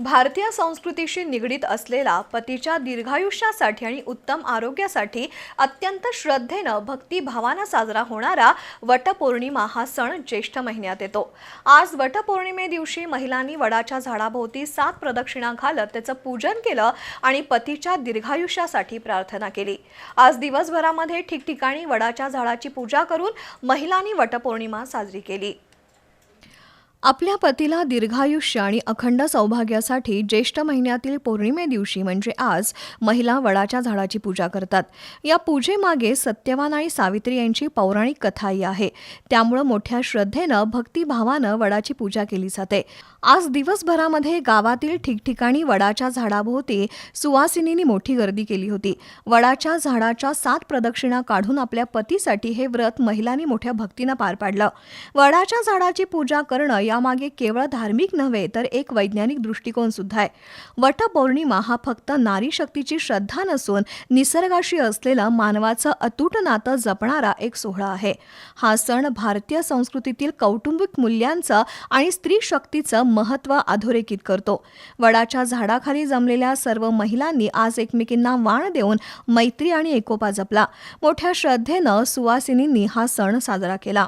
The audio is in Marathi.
भारतीय संस्कृतीशी निगडीत असलेला पतीच्या दीर्घायुष्यासाठी आणि उत्तम आरोग्यासाठी अत्यंत श्रद्धेनं भक्तिभावानं साजरा होणारा वटपौर्णिमा हा सण ज्येष्ठ महिन्यात येतो. आज वटपौर्णिमे दिवशी महिलांनी वडाच्या झाडाभोवती सात प्रदक्षिणा घालत त्याचं पूजन केलं आणि पतीच्या दीर्घायुष्यासाठी प्रार्थना केली. आज दिवसभरामध्ये ठिकठिकाणी वडाच्या झाडाची पूजा करून महिलांनी वटपौर्णिमा साजरी केली. आपल्या पतीला दीर्घायुष्य आणि अखंड सौभाग्यासाठी ज्येष्ठ महिन्यातील पौर्णिमे दिवशी म्हणजे आज महिला वडाच्या झाडाची पूजा करतात. या पूजेमागे सत्यवान आणि सावित्री यांची पौराणिक कथाही आहे. त्यामुळं मोठ्या श्रद्धेनं भक्तिभावानं वडाची पूजा केली जाते. आज दिवसभरामध्ये गावातील ठिकठिकाणी वडाच्या झाडाभोवती सुवासिनींनी मोठी गर्दी केली होती. वडाच्या झाडाच्या सात प्रदक्षिणा काढून आपल्या पतीसाठी हे व्रत महिलांनी मोठ्या भक्तीनं पार पाडलं. वडाच्या झाडाची पूजा करणं यामागे केवळ धार्मिक नव्हे तर एक वैज्ञानिक दृष्टिकोन सुद्धा आहे. वटपौर्णिमा हा फक्त नारी शक्तीची श्रद्धा नसून निसर्गाशी असलेलं मानवाचं अतूट नातं जपणारा एक सोहळा आहे. हा सण भारतीय संस्कृतीतील कौटुंबिक मूल्यांचं आणि स्त्री शक्तीचं महत्त्व अधोरेखित करतो. वडाच्या झाडाखाली जमलेल्या सर्व महिलांनी आज एकमेकींना वाण देऊन मैत्री आणि एकोपा जपला. मोठ्या श्रद्धेनं सुवासिनींनी हा सण साजरा केला.